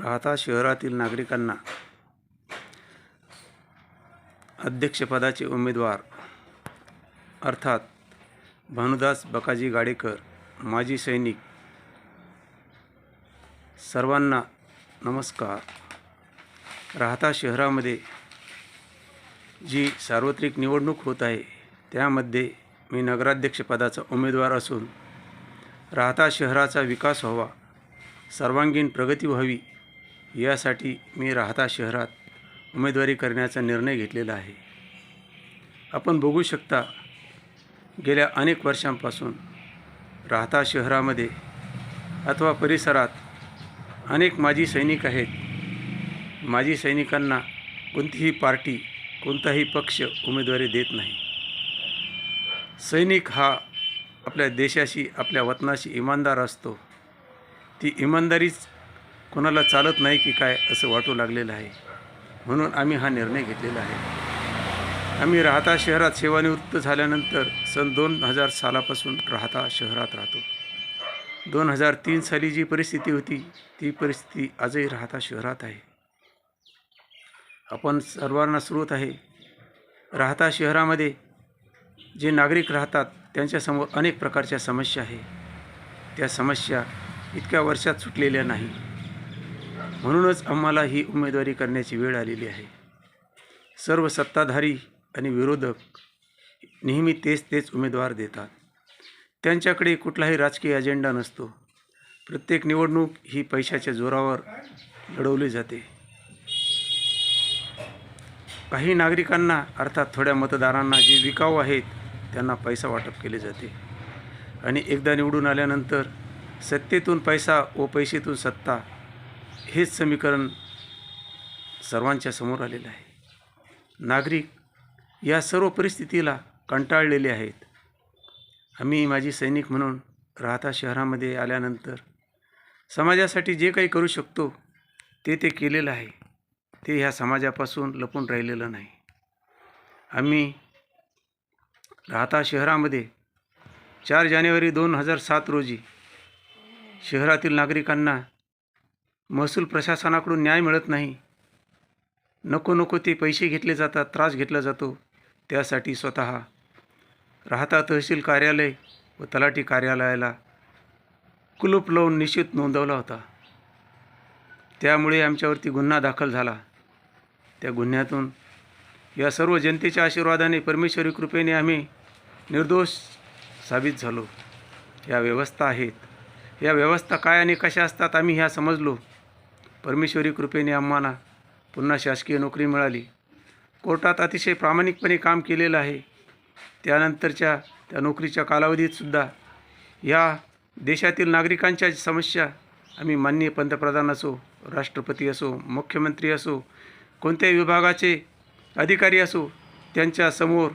राहता शहरातील नागरिकांना अध्यक्षपदाचे उमेदवार अर्थात भानुदास बकाजी गाडेकर माजी सैनिक सर्वांना नमस्कार. राहता शहरामध्ये जी सार्वत्रिक निवडणूक होत आहे त्यामध्ये मी नगराध्यक्षपदाचा उमेदवार असून राहता शहराचा विकास व्हावा सर्वांगीण प्रगती व्हावी यासाठी मी राहता शहरात उमेदवारी करण्याचा निर्णय घेतलेला आहे. आपण बघू शकता गेल्या अनेक वर्षांपासून राहता शहरामध्ये अथवा परिसरात अनेक माजी सैनिक आहेत. माजी सैनिकांना कोणतीही पार्टी कोणताही पक्ष उमेदवारी देत नाही. सैनिक हा आपल्या देशाशी आपल्या वतनाशी इमानदार असतो. ती इमानदारीच कोणाला चालत नाही की काय असं वाटू लागलेलं आहे. म्हणून आम्ही हा निर्णय घेतलेला आहे. आम्ही राहता शहरात सेवानिवृत्त झाल्यानंतर सन दोन हजार सालापासून राहता शहरात राहतो. दोन हजार तीन साली जी परिस्थिती होती ती परिस्थिती आजही राहता शहरात आहे. आपण सर्वांना स्रोत आहे. राहता शहरामध्ये जे नागरिक राहतात त्यांच्यासमोर अनेक प्रकारच्या समस्या आहे. त्या समस्या इतक्या वर्षात सुटलेल्या नाही. म्हणूनच आम्हाला ही उमेदवारी करण्याची वेळ आलेली आहे. सर्व सत्ताधारी आणि विरोधक नेहमी तेच तेच उमेदवार देतात. त्यांच्याकडे कुठलाही राजकीय अजेंडा नसतो. प्रत्येक निवडणूक ही पैशाच्या जोरावर लढवली जाते. काही नागरिकांना अर्थात थोड्या मतदारांना जे विकाऊ आहेत त्यांना पैसा वाटप केले जाते. आणि एकदा निवडून आल्यानंतर सत्तेतून पैसा व पैसेतून सत्ता हेच समीकरण सर्वांच्या समोर आलेलं आहे. नागरिक या सर्व परिस्थितीला कंटाळलेले आहेत. आम्ही माझी सैनिक म्हणून राहता शहरामध्ये आल्यानंतर समाजासाठी जे काही करू शकतो ते ते केलेलं आहे. ते ह्या समाजापासून लपून राहिलेलं नाही. आम्ही राहता शहरामध्ये चार जानेवारी दोन हजार सात रोजी शहरातील नागरिकांना महसूल प्रशासनाकडून न्याय मिळत नाही. नको नको ते पैसे घेतले जातात त्रास घेतला जातो. त्यासाठी स्वतः राहता तहसील कार्यालय व तलाठी कार्यालयाला कुलूप लावून निश्चित नोंदवला होता. त्यामुळे आमच्यावरती गुन्हा दाखल झाला. त्या गुन्ह्यातून या सर्व जनतेच्या आशीर्वादाने परमेश्वरी कृपेने आम्ही निर्दोष साबित झालो. या व्यवस्था आहेत. या व्यवस्था काय आणि कशा असतात आम्ही ह्या समजलो. परमेश्वरी कृपेने आम्हाला पुन्हा शासकीय नोकरी मिळाली. कोर्टात अतिशय प्रामाणिकपणे काम केलेलं आहे. त्यानंतरच्या त्या नोकरीच्या कालावधीतसुद्धा या देशातील नागरिकांच्या समस्या आम्ही माननीय पंतप्रधान असो राष्ट्रपती असो मुख्यमंत्री असो कोणत्याही विभागाचे अधिकारी असो त्यांच्यासमोर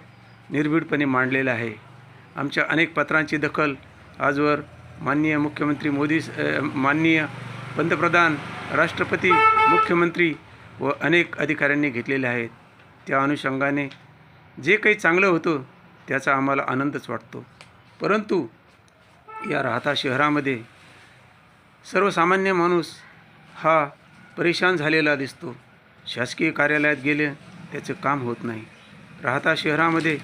निर्भीडपणे मांडलेलं आहे. आमच्या अनेक पत्रांची दखल आजवर माननीय मुख्यमंत्री मोदी माननीय पंतप्रधान राष्ट्रपती मुख्यमंत्री व अनेक अधिकाऱ्यांनी घेतलेले आहेत. त्या अनुषंगाने जे काही चांगलं होतं त्याचा आम्हाला आनंदच वाटतो. परंतु या राहता शहरामध्ये सर्वसामान्य माणूस हा परेशान झालेला दिसतो. शासकीय कार्यालयात गेले त्याचं काम होत नाही. राहता शहरामध्ये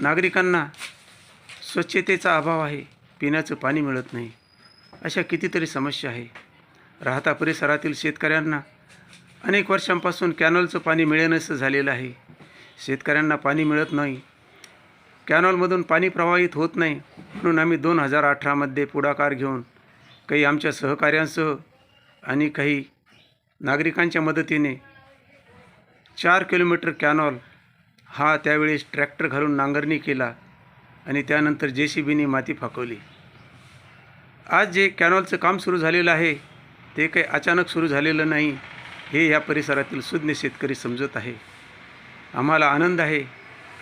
नागरिकांना स्वच्छतेचा अभाव आहे. पिण्याचं पाणी मिळत नाही. अशा कितीतरी समस्या आहे. राहता परिसरातील शेतकऱ्यांना अनेक वर्षांपासून कॅनॉलचं पाणी मिळेनसं झालेलं आहे. शेतकऱ्यांना पाणी मिळत नाही. कॅनॉलमधून पाणी प्रवाहित होत नाही. म्हणून आम्ही दोन हजार अठरामध्ये पुढाकार घेऊन काही आमच्या सहकाऱ्यांसह आणि काही नागरिकांच्या मदतीने चार किलोमीटर कॅनॉल हा त्यावेळेस ट्रॅक्टर घालून नांगरणी केला. आणि त्यानंतर जे सी बीने माती फाकवली. आज जे कॅनॉलचं काम सुरू झालेलं आहे ते काही अचानक सुरू झालेलं नाही हे या परिसरातील सुज्ञ शेतकरी समजत आहे. आम्हाला आनंद आहे.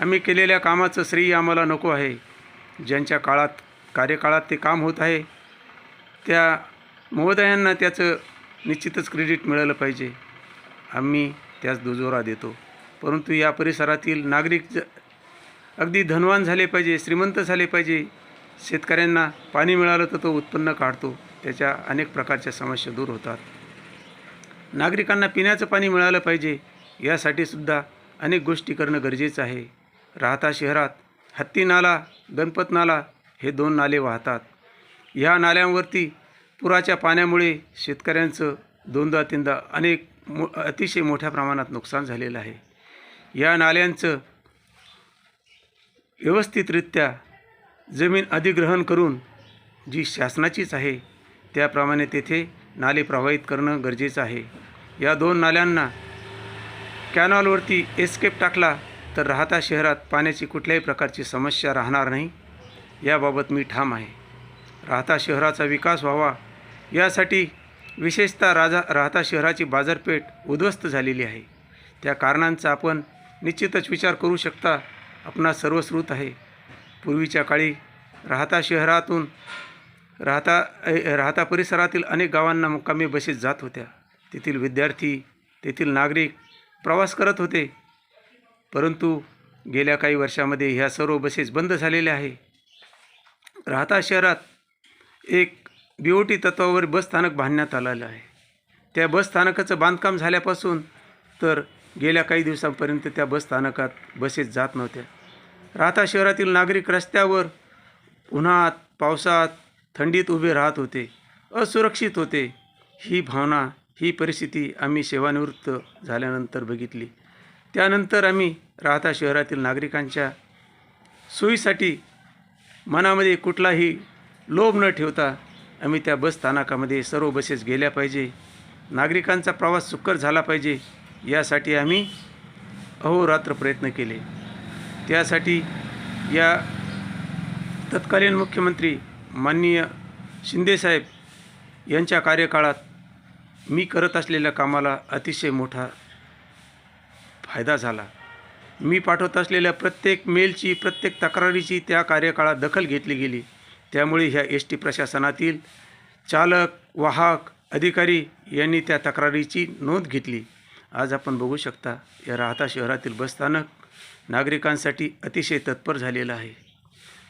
आम्ही केलेल्या कामाचं श्रेय आम्हाला नको आहे. ज्यांच्या काळात कार्यकाळात ते काम होत आहे त्या महोदयांना त्याचं निश्चितच क्रेडिट मिळालं पाहिजे. आम्ही त्यास दुजोरा देतो. परंतु या परिसरातील नागरिक ज अगदी धनवान झाले पाहिजे श्रीमंत झाले पाहिजे. शेतकऱ्यांना पाणी मिळालं तर तो उत्पन्न काढतो. त्याच्या अनेक प्रकारच्या समस्या दूर होतात. नागरिकांना पिण्याचं पाणी मिळालं पाहिजे यासाठी सुद्धा अनेक गोष्टी करणं गरजेचं आहे. राहता शहरात हत्ती नाला गणपत नाला हे दोन नाले वाहतात. ह्या नाल्यांवरती पुराच्या पाण्यामुळे शेतकऱ्यांचं दोनदा तीनदा अनेक मो अतिशय मोठ्या प्रमाणात नुकसान झालेलं आहे. या नाल्यांचं व्यवस्थितरित्या जमीन अधिग्रहण करून जी शासनाचीच आहे त्याप्रमाणे तेथे नाले प्रवाहित करणं गरजेचं आहे. या दोन नाल्यांना कॅनॉलवरती एस्केप टाकला तर राहता शहरात पाण्याची कुठल्याही प्रकारची समस्या राहणार नाही. याबाबत मी ठाम आहे. राहता शहराचा विकास व्हावा यासाठी विशेषतः राजा राहता शहराची बाजारपेठ उद्ध्वस्त झालेली आहे. त्या कारणांचा आपण निश्चितच विचार करू शकता. आपणा सर्वश्रुत आहे. पूर्वीच्या काळी राहता शहरातून राहता राहता परिसरातील अनेक गावांना मुक्कामी बसेस जात होत्या. तेथील विद्यार्थी तेथील नागरिक प्रवास करत होते. परंतु गेल्या काही वर्षामध्ये ह्या सर्व बसेस बंद झालेल्या आहे. राहता शहरात एक बी ओ टी तत्वावर बस स्थानक बांधण्यात आलेलं आहे. त्या बस स्थानकाचं बांधकाम झाल्यापासून तर गेल्या काही दिवसांपर्यंत त्या बस स्थानकात बसेस जात नव्हत्या. राहता शहरातील नागरिक रस्त्यावर उन्हात पावसात थंडीत उभे राहत होते. असुरक्षित होते. ही भावना ही परिस्थिती आम्ही सेवानिवृत्त झाल्यानंतर बघितली. त्यानंतर आम्ही राहता शहरातील नागरिकांच्या सोयीसाठी मनामध्ये कुठलाही लोभ न ठेवता आम्ही त्या बस स्थानकामध्ये सर्व बसेस गेल्या पाहिजे. नागरिकांचा प्रवास सुकर झाला पाहिजे. यासाठी आम्ही अहोरात्र प्रयत्न केले. त्यासाठी या तत्कालीन मुख्यमंत्री माननीय शिंदेसाहेब यांच्या कार्यकाळात मी करत असलेल्या कामाला अतिशय मोठा फायदा झाला. मी पाठवत असलेल्या प्रत्येक मेलची प्रत्येक तक्रारीची त्या कार्यकाळात दखल घेतली गेली. त्यामुळे ह्या एस टी प्रशासनातील चालक वाहक अधिकारी यांनी त्या तक्रारीची नोंद घेतली. आज आपण बघू शकता या राहता शहरातील बसस्थानक नागरिकांसाठी अतिशय तत्पर झालेलं आहे.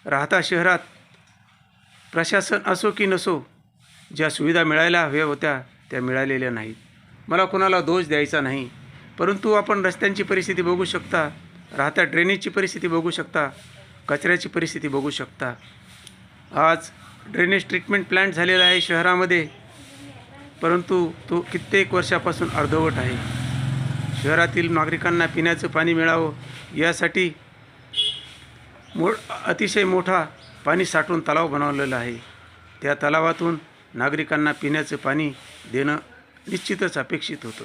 राहता शहरात प्रशासन असो की नसो ज्या सुविधा मिळायला हव्या होत्या त्या मिळालेल्या नाहीत. मला कोणाला दोष द्यायचा नाही. परंतु आपण रस्त्यांची परिस्थिती बघू शकता राहत्या ड्रेनेजची परिस्थिती बघू शकता कचऱ्याची परिस्थिती बघू शकता. आज ड्रेनेज ट्रीटमेंट प्लांट झालेला आहे शहरामध्ये परंतु तो कित्येक वर्षापासून अर्धवट आहे. शहरातील नागरिकांना पिण्याचं पाणी मिळावं यासाठी मो अतिशय मोठा पाणी साठवून तलाव बनवलेला आहे. त्या तलावातून नागरिकांना पिण्याचं पाणी देणं निश्चितच अपेक्षित होतं.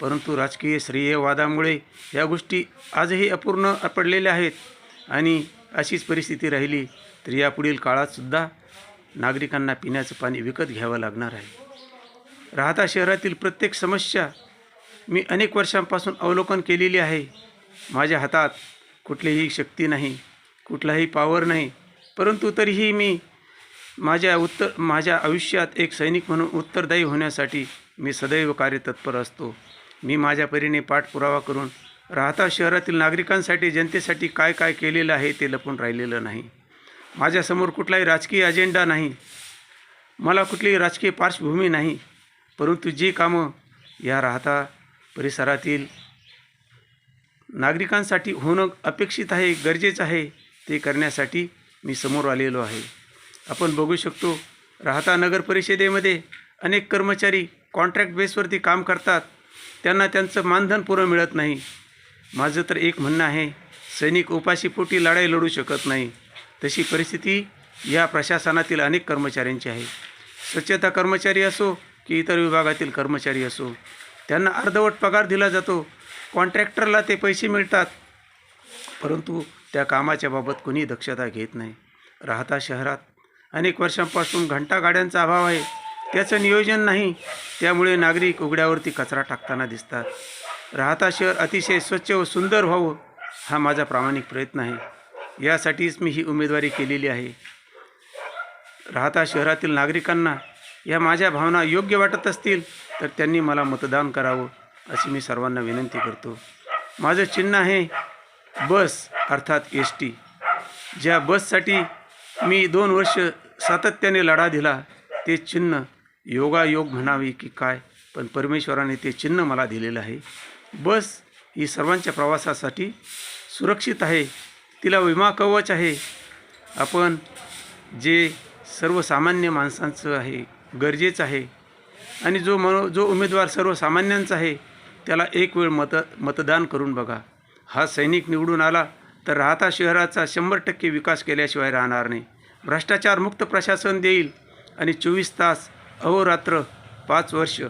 परंतु राजकीय श्रेयवादामुळे या गोष्टी आजही अपूर्ण पडलेल्या आहेत आणि अशीच परिस्थिती राहिली तर यापुढील काळातसुद्धा नागरिकांना पिण्याचं पाणी विकत घ्यावं लागणार आहे. राहता शहरातील प्रत्येक समस्या मी अनेक वर्षांपासून अवलोकन केलेली आहे. माझ्या हातात कुठलीही शक्ती नाही कुठलाही पावर नाही. परंतु तरीही मी माझ्या उत्तर माझ्या आयुष्यात एक सैनिक म्हणून उत्तरदायी होण्यासाठी मी सदैव कार्यतत्पर असतो. मी माझ्या परीने पाठपुरावा करून राहता शहरातील नागरिकांसाठी जनतेसाठी काय काय केलेलं आहे ते लपून राहिलेलं नाही. माझ्यासमोर कुठलाही राजकीय अजेंडा नाही. मला कुठलीही राजकीय पार्श्वभूमी नाही. परंतु जी कामं या राहता परिसरातील नागरिकांसाठी होणं अपेक्षित आहे गरजेचं आहे ते करण्यासाठी मी समोर आलेलो आहे. आपण बघू शकतो राहता नगर परिषदेमध्ये अनेक कर्मचारी कॉन्ट्रॅक्ट बेसवरती काम करतात. त्यांना त्यांचं मानधन पुरं मिळत नाही. माझं तर एक म्हणणं आहे सैनिक उपाशीपोटी लढाई लढू शकत नाही. तशी परिस्थिती या प्रशासनातील अनेक कर्मचाऱ्यांची आहे. स्वच्छता कर्मचारी असो की इतर विभागातील कर्मचारी असो त्यांना अर्धवट पगार दिला जातो. कॉन्ट्रॅक्टरला ते पैसे मिळतात. परंतु त्या कामाच्या बाबत कोणी दक्षता घेत नाही. राहता शहरात. अनेक वर्षांपासून घंटा गाड्यांचा अभाव आहे. त्याचं नियोजन नाही. त्यामुळे नागरिक उघड्यावरती कचरा टाकताना दिसतात. राहता शहर अतिशय स्वच्छ व सुंदर व्हावं हा माझा प्रामाणिक प्रयत्न आहे. यासाठीच मी ही उमेदवारी केलेली आहे. राहता शहरातील नागरिकांना या माझ्या भावना योग्य वाटत असतील तर त्यांनी मला मतदान करावं अशी मी सर्वांना विनंती करतो. माझं चिन्ह आहे बस अर्थात एस टी. ज्या बससाठी मी दोन वर्ष सातत्याने लढा दिला ते चिन्ह योगायोग म्हणावे की काय पण परमेश्वराने ते चिन्ह मला दिलेलं आहे. बस ही सर्वांच्या प्रवासासाठी सुरक्षित आहे तिला विमा कवच आहे. आपण जे सर्वसामान्य माणसांचं आहे गरजेचं आहे. आणि जो मनो जो उमेदवार सर्वसामान्यांचा आहे त्याला एक वेळ मत मतदान करून बघा. हा सैनिक निवडून आला तर राहता शहराचा शंभर टक्के विकास केल्याशिवाय राहणार नाही. भ्रष्टाचारमुक्त प्रशासन देईल आणि चोवीस तास अहोरात्र पाच वर्ष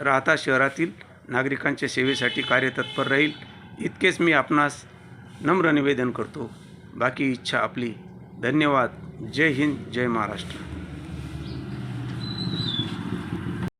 राहता शहरातील नागरिकांच्या सेवेसाठी कार्यतत्पर राहील. इतकेच मी आपणास नम्र निवेदन करतो. बाकी इच्छा आपली. धन्यवाद. जय हिंद जय महाराष्ट्र.